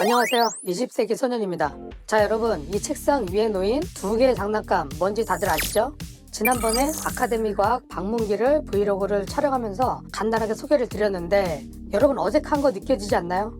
안녕하세요. 20세기 소년입니다. 자, 여러분, 이 책상 위에 놓인 두 개의 장난감 뭔지 다들 아시죠? 지난번에 아카데미 과학 방문기를 브이로그를 촬영하면서 간단하게 소개를 드렸는데 여러분 어색한 거 느껴지지 않나요?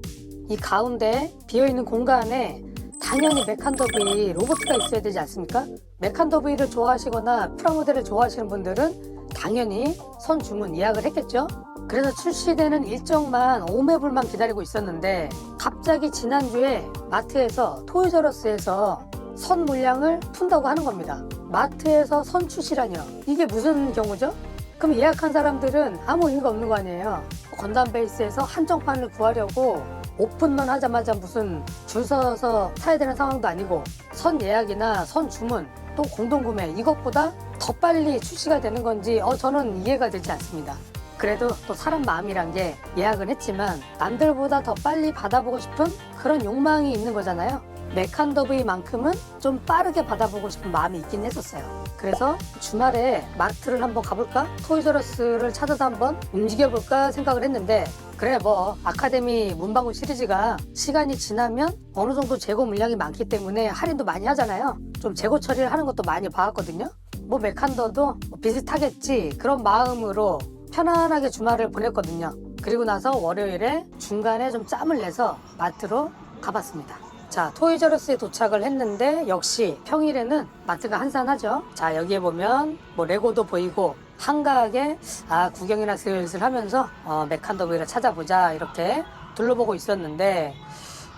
이 가운데 비어있는 공간에 당연히 메칸더브이 로봇가 있어야 되지 않습니까? 메칸더브이를 좋아하시거나 프라모델을 좋아하시는 분들은 당연히 선 주문 예약을 했겠죠? 그래서 출시되는 일정만 오매불만 기다리고 있었는데 갑자기 지난주에 마트에서 토이저러스에서 선 물량을 푼다고 하는 겁니다. 마트에서 선 출시라뇨. 이게 무슨 경우죠? 그럼 예약한 사람들은 아무 의미가 없는 거 아니에요. 건담 베이스에서 한정판을 구하려고 오픈만 하자마자 무슨 줄 서서 사야 되는 상황도 아니고 선 예약이나 선 주문 또 공동 구매 이것보다 더 빨리 출시가 되는 건지 어 저는 이해가 되지 않습니다. 그래도 또 사람 마음이란 게 예약은 했지만 남들보다 더 빨리 받아보고 싶은 그런 욕망이 있는 거잖아요. 메칸더브이만큼은 좀 빠르게 받아보고 싶은 마음이 있긴 했었어요. 그래서 주말에 마트를 한번 가볼까? 토이저러스를 찾아서 한번 움직여볼까 생각을 했는데 그래 뭐 아카데미 문방구 시리즈가 시간이 지나면 어느 정도 재고 물량이 많기 때문에 할인도 많이 하잖아요. 좀 재고 처리를 하는 것도 많이 봐왔거든요. 뭐 메칸더도 뭐 비슷하겠지 그런 마음으로 편안하게 주말을 보냈거든요. 그리고 나서 월요일에 중간에 좀 짬을 내서 마트로 가봤습니다. 자, 토이저러스에 도착을 했는데 역시 평일에는 마트가 한산하죠. 자, 여기에 보면 뭐 레고도 보이고 한가하게 아 구경이나 슬슬 하면서 어, 메칸더브이를 찾아보자 이렇게 둘러보고 있었는데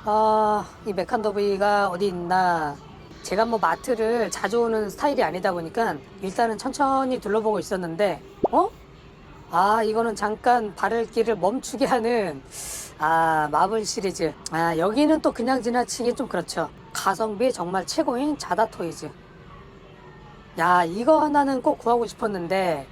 어, 이 메칸더브이가 어디 있나 제가 뭐 마트를 자주 오는 스타일이 아니다 보니까 일단은 천천히 둘러보고 있었는데 어? 아 이거는 잠깐 발을 길을 멈추게 하는 아 마블 시리즈. 아 여기는 또 그냥 지나치기 좀 그렇죠. 가성비 정말 최고인 자다 토이즈. 야 이거 하나는 꼭 구하고 싶었는데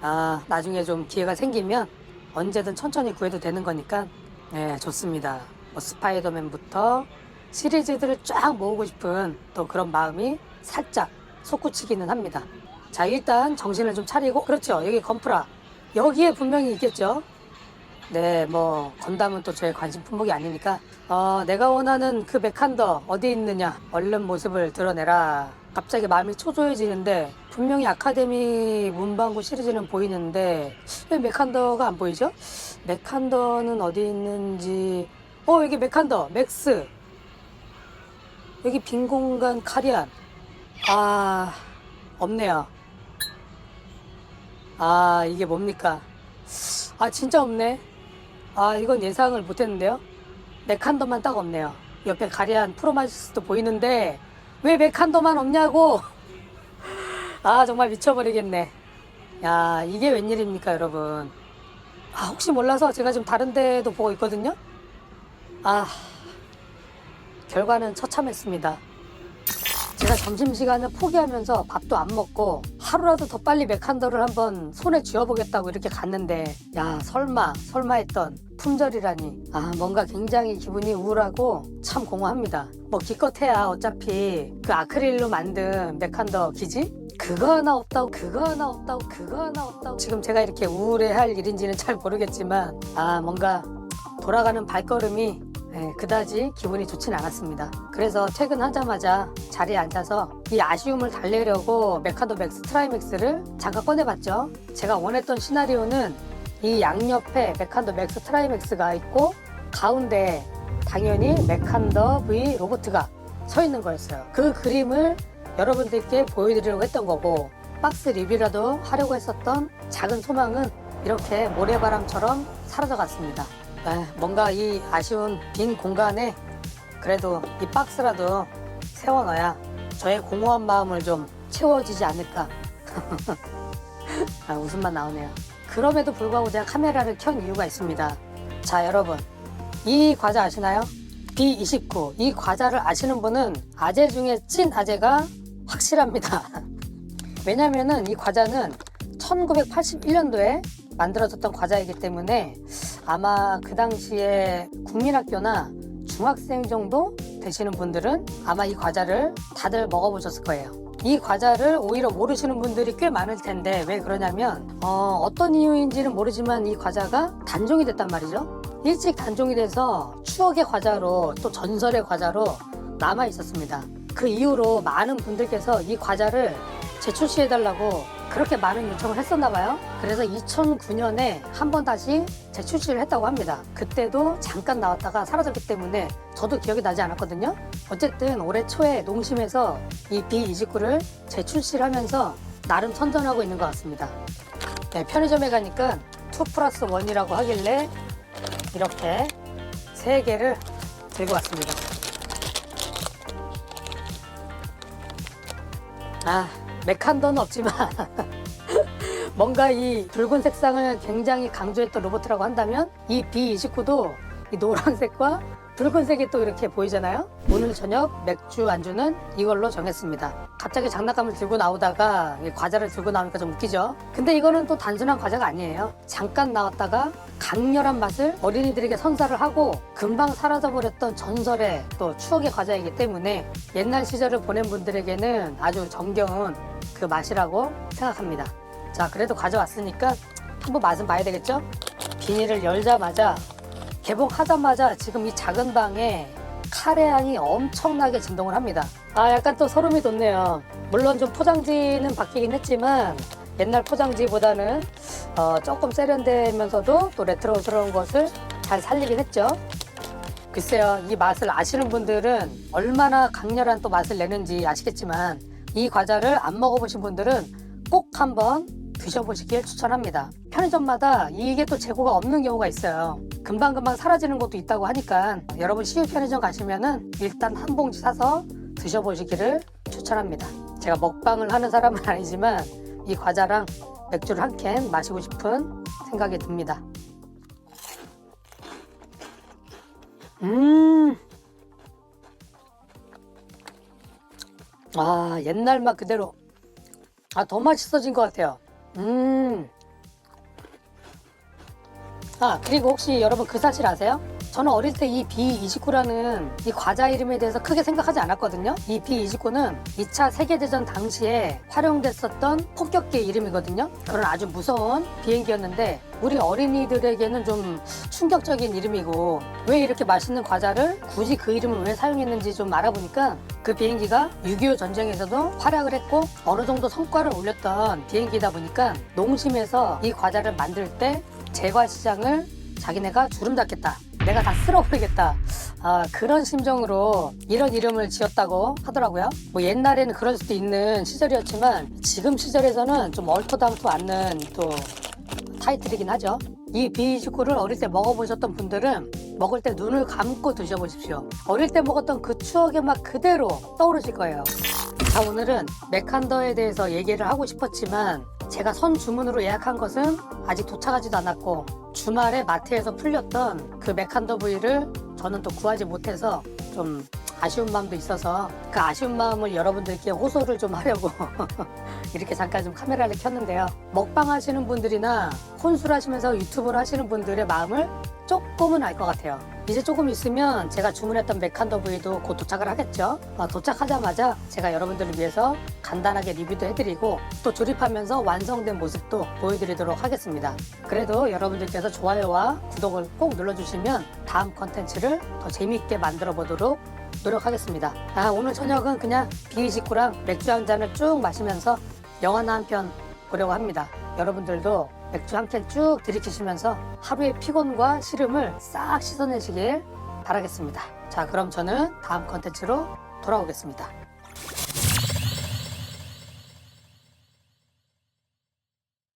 아 나중에 좀 기회가 생기면 언제든 천천히 구해도 되는 거니까. 네 좋습니다. 뭐 스파이더맨부터 시리즈들을 쫙 모으고 싶은 또 그런 마음이 살짝 솟구치기는 합니다. 자 일단 정신을 좀 차리고 그렇죠. 여기 건프라 여기에 분명히 있겠죠. 네, 뭐 건담은 또 저의 관심 품목이 아니니까. 어, 내가 원하는 그 메칸더 어디 있느냐. 얼른 모습을 드러내라. 갑자기 마음이 초조해지는데 분명히 아카데미 문방구 시리즈는 보이는데 왜 메칸더가 안 보이죠? 메칸더는 어디 있는지. 어 여기 메칸더 맥스. 여기 빈 공간 카리안. 아 없네요 아 이게 뭡니까? 아 진짜 없네. 아 이건 예상을 못했는데요. 메칸더만 딱 없네요. 옆에 가리한 프로마이스도 보이는데 왜 메칸더만 없냐고. 아 정말 미쳐버리겠네. 야 이게 웬일입니까 여러분? 아 혹시 몰라서 제가 지금 다른 데도 보고 있거든요. 아 결과는 처참했습니다 제가 점심시간을 포기하면서 밥도 안 먹고 하루라도 더 빨리 메칸더를 한번 손에 쥐어보겠다고 이렇게 갔는데 야 설마 설마 했던 품절이라니. 아 뭔가 굉장히 기분이 우울하고 참 공허합니다. 뭐 기껏해야 어차피 그 아크릴로 만든 메칸더 기지? 그거 하나 없다고 그거 하나 없다고 그거 하나 없다고. 지금 제가 이렇게 우울해할 일인지는 잘 모르겠지만 아 뭔가 돌아가는 발걸음이 네, 그다지 기분이 좋진 않았습니다. 그래서 퇴근하자마자 자리에 앉아서 이 아쉬움을 달래려고 메카도 맥스 트라이맥스를 잠깐 꺼내봤죠. 제가 원했던 시나리오는 이 양옆에 메칸더 맥스 트라이맥스가 있고 가운데 당연히 메칸더 V 로보트가 서 있는 거였어요. 그 그림을 여러분들께 보여드리려고 했던 거고 박스 리뷰라도 하려고 했었던 작은 소망은 이렇게 모래바람처럼 사라져갔습니다. 아, 뭔가 이 아쉬운 빈 공간에 그래도 이 박스라도 세워놔야 저의 공허한 마음을 좀 채워지지 않을까. 아, 웃음만 나오네요. 그럼에도 불구하고 제가 카메라를 켠 이유가 있습니다. 자, 여러분. 이 과자 아시나요? B29. 이 과자를 아시는 분은 아재 중에 찐 아재가 확실합니다. 왜냐면은 이 과자는 1981년도에 만들어졌던 과자이기 때문에 아마 그 당시에 국민학교나 중학생 정도 되시는 분들은 아마 이 과자를 다들 먹어보셨을 거예요. 이 과자를 오히려 모르시는 분들이 꽤 많을 텐데 왜 그러냐면 어, 어떤 이유인지는 모르지만 이 과자가 단종이 됐단 말이죠. 일찍 단종이 돼서 추억의 과자로 또 전설의 과자로 남아 있었습니다. 그 이후로 많은 분들께서 이 과자를 재출시해달라고 그렇게 많은 요청을 했었나 봐요. 그래서 2009년에 한 번 다시 재출시를 했다고 합니다. 그때도 잠깐 나왔다가 사라졌기 때문에 저도 기억이 나지 않았거든요. 어쨌든 올해 초에 농심에서 이 B29를 재출시를 하면서 나름 선전하고 있는 것 같습니다. 네, 편의점에 가니까 2 플러스 1이라고 하길래 이렇게 세 개를 들고 왔습니다. 아, 메칸더는 없지만 뭔가 이 붉은 색상을 굉장히 강조했던 로봇이라고 한다면 이 B29도 이 노란색과 붉은색이 또 이렇게 보이잖아요. 오늘 저녁 맥주 안주는 이걸로 정했습니다. 갑자기 장난감을 들고 나오다가 이 과자를 들고 나오니까 좀 웃기죠. 근데 이거는 또 단순한 과자가 아니에요. 잠깐 나왔다가 강렬한 맛을 어린이들에게 선사를 하고 금방 사라져버렸던 전설의 또 추억의 과자이기 때문에 옛날 시절을 보낸 분들에게는 아주 정겨운 그 맛이라고 생각합니다. 자, 그래도 가져왔으니까 한번 맛은 봐야 되겠죠? 비닐을 열자마자 개봉하자마자 지금 이 작은 방에 카레 향이 엄청나게 진동을 합니다. 아, 약간 또 소름이 돋네요. 물론 좀 포장지는 바뀌긴 했지만 옛날 포장지보다는 어, 조금 세련되면서도 또 레트로스러운 것을 잘 살리긴 했죠. 글쎄요, 이 맛을 아시는 분들은 얼마나 강렬한 또 맛을 내는지 아시겠지만 이 과자를 안 먹어보신 분들은 꼭 한번 드셔보시길 추천합니다. 편의점마다 이게 또 재고가 없는 경우가 있어요. 금방금방 사라지는 것도 있다고 하니까 여러분 시유 편의점 가시면은 일단 한 봉지 사서 드셔보시기를 추천합니다. 제가 먹방을 하는 사람은 아니지만 이 과자랑 맥주를 한 캔 마시고 싶은 생각이 듭니다. 음. 아, 옛날 맛 그대로. 아, 더 맛있어진 것 같아요. 음. 아, 그리고 혹시 여러분 그 사실 아세요? 저는 어릴 때 이 B29라는 이 과자 이름에 대해서 크게 생각하지 않았거든요. 이 B29는 2차 세계대전 당시에 활용됐었던 폭격기 이름이거든요. 그런 아주 무서운 비행기였는데 우리 어린이들에게는 좀 충격적인 이름이고 왜 이렇게 맛있는 과자를 굳이 그 이름을 왜 사용했는지 좀 알아보니까 그 비행기가 6.25 전쟁에서도 활약을 했고 어느 정도 성과를 올렸던 비행기다 보니까 농심에서 이 과자를 만들 때 제과 시장을 자기네가 주름 닫겠다. 내가 다 쓸어버리겠다. 아, 그런 심정으로 이런 이름을 지었다고 하더라고요. 뭐 옛날에는 그럴 수도 있는 시절이었지만 지금 시절에서는 좀 얼토당토 않는 또 타이틀이긴 하죠. 이 비주쿠를 어릴 때 먹어보셨던 분들은 먹을 때 눈을 감고 드셔보십시오. 어릴 때 먹었던 그 추억의 맛 그대로 떠오르실 거예요. 자, 오늘은 맥한더에 대해서 얘기를 하고 싶었지만 제가 선 주문으로 예약한 것은 아직 도착하지도 않았고 주말에 마트에서 풀렸던 그 맥한더 부위를 저는 또 구하지 못해서 좀 아쉬운 마음도 있어서 그 아쉬운 마음을 여러분들께 호소를 좀 하려고 이렇게 잠깐 좀 카메라를 켰는데요. 먹방 하시는 분들이나 혼술 하시면서 유튜브를 하시는 분들의 마음을 조금은 알 것 같아요. 이제 조금 있으면 제가 주문했던 맥한더 부위도 곧 도착을 하겠죠. 어, 도착하자마자 제가 여러분들을 위해서 간단하게 리뷰도 해드리고 또 조립하면서 완성된 모습도 보여드리도록 하겠습니다. 그래도 여러분들께서 좋아요와 구독을 꼭 눌러주시면 다음 컨텐츠를 더 재미있게 만들어 보도록 노력하겠습니다. 아, 오늘 저녁은 그냥 비식구랑 맥주 한 잔을 쭉 마시면서 영화나 한 편 보려고 합니다. 여러분들도 맥주 한 캔 쭉 들이키시면서 하루의 피곤과 시름을 싹 씻어내시길 바라겠습니다. 자, 그럼 저는 다음 컨텐츠로 돌아오겠습니다.